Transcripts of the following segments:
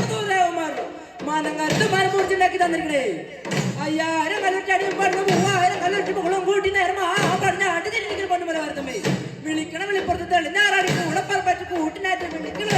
ഏപ്പന്മാരും നൂറ് നൂറ് ഏവന്മാരും മനങ്ങത്ത് മരം മുറിച്ചുണ്ടാക്കി തന്നിരിക്കണേ അയ്യായിരം കല്ലിട്ട് അടിയും പറഞ്ഞു മൂവായിരം കല്ലിട്ട് മുകളും കൂട്ടി നേരം ആ പറഞ്ഞ ആട്ടി തിരിഞ്ഞിരിക്കുന്ന പൊണ്ണു പോലെ വരുത്തമ്മേ വിളിക്കണ വിളിപ്പുറത്ത് തെളിഞ്ഞാറാടി കൂടപ്പറപ്പറ്റ് കൂട്ടിനായിട്ട് വിളിക്കണ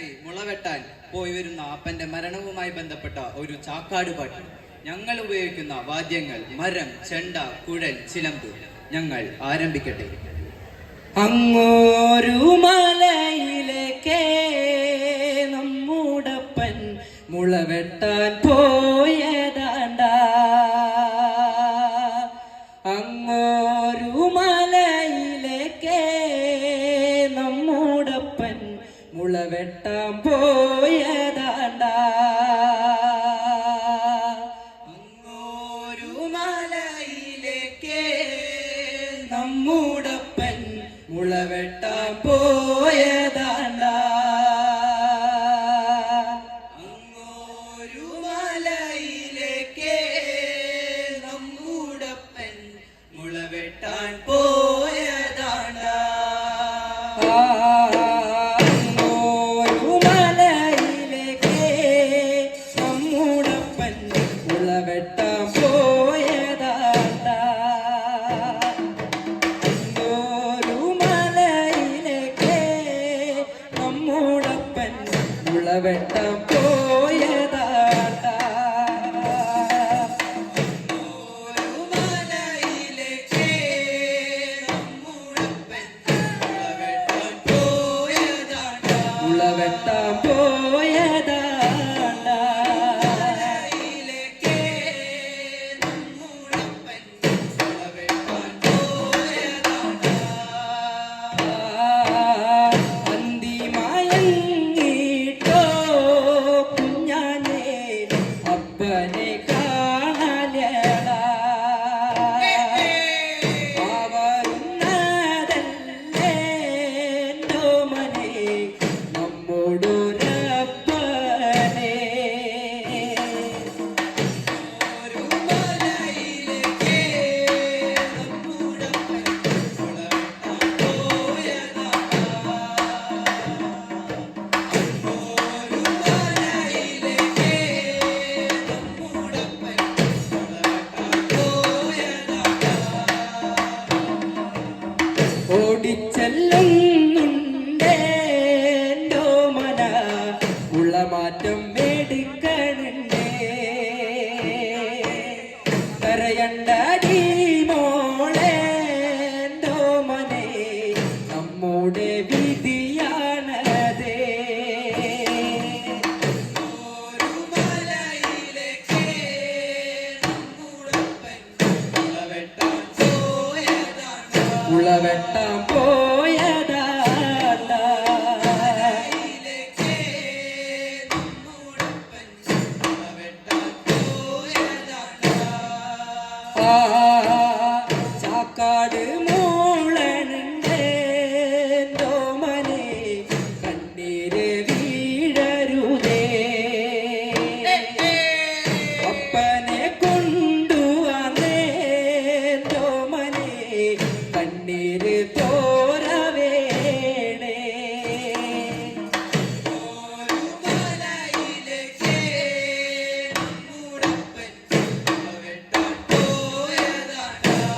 ഉപജീവനത്തിനായി മുളവെട്ടാൻ പോയി വരുന്ന അപ്പന്റെ മരണവുമായി ബന്ധപ്പെട്ട ഒരു ചാക്കാട് പാട്ട്. ഞങ്ങൾ ഉപയോഗിക്കുന്ന വാദ്യങ്ങൾ മരം ചെണ്ട കുഴൽ ചിലമ്പ്. ഞങ്ങൾ ആരംഭിക്കട്ടെ. അങ്ങോരു മലയിലേക്ക് നമ്മുടപ്പൻ മുളവെട്ടാൻ പോയതാണ്ട മുളവെട്ടാൻ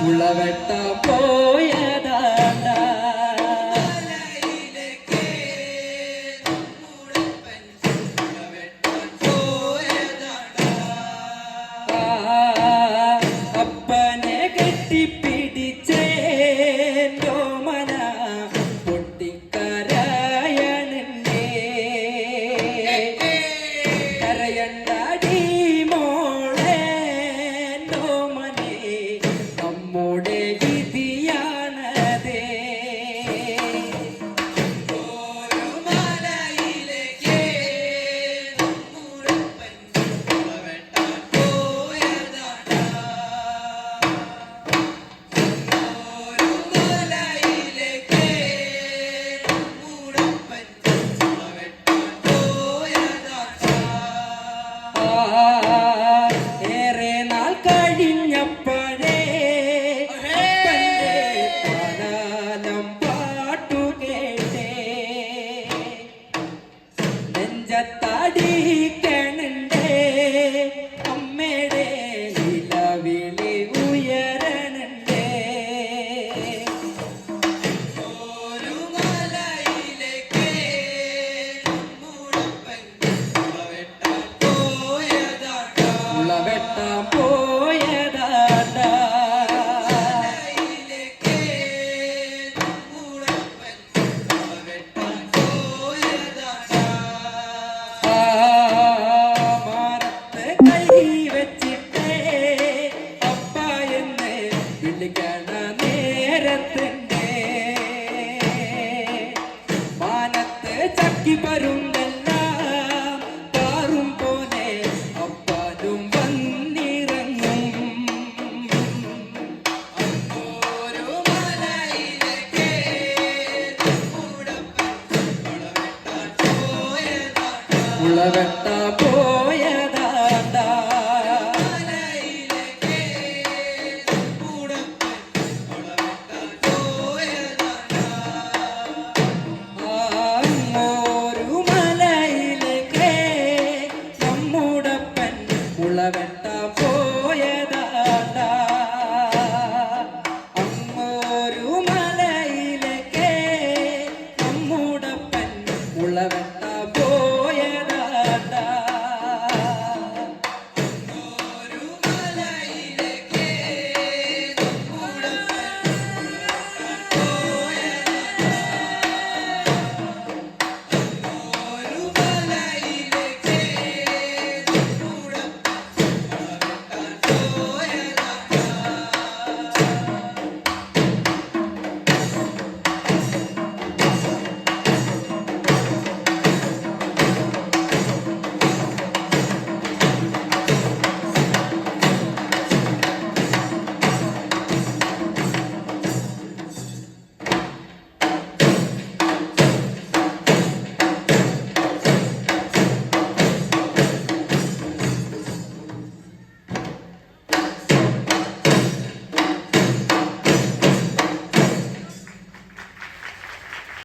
ഉളവെട്ട പോയതാണ്ട. അപ്പനെ കെട്ടിപ്പി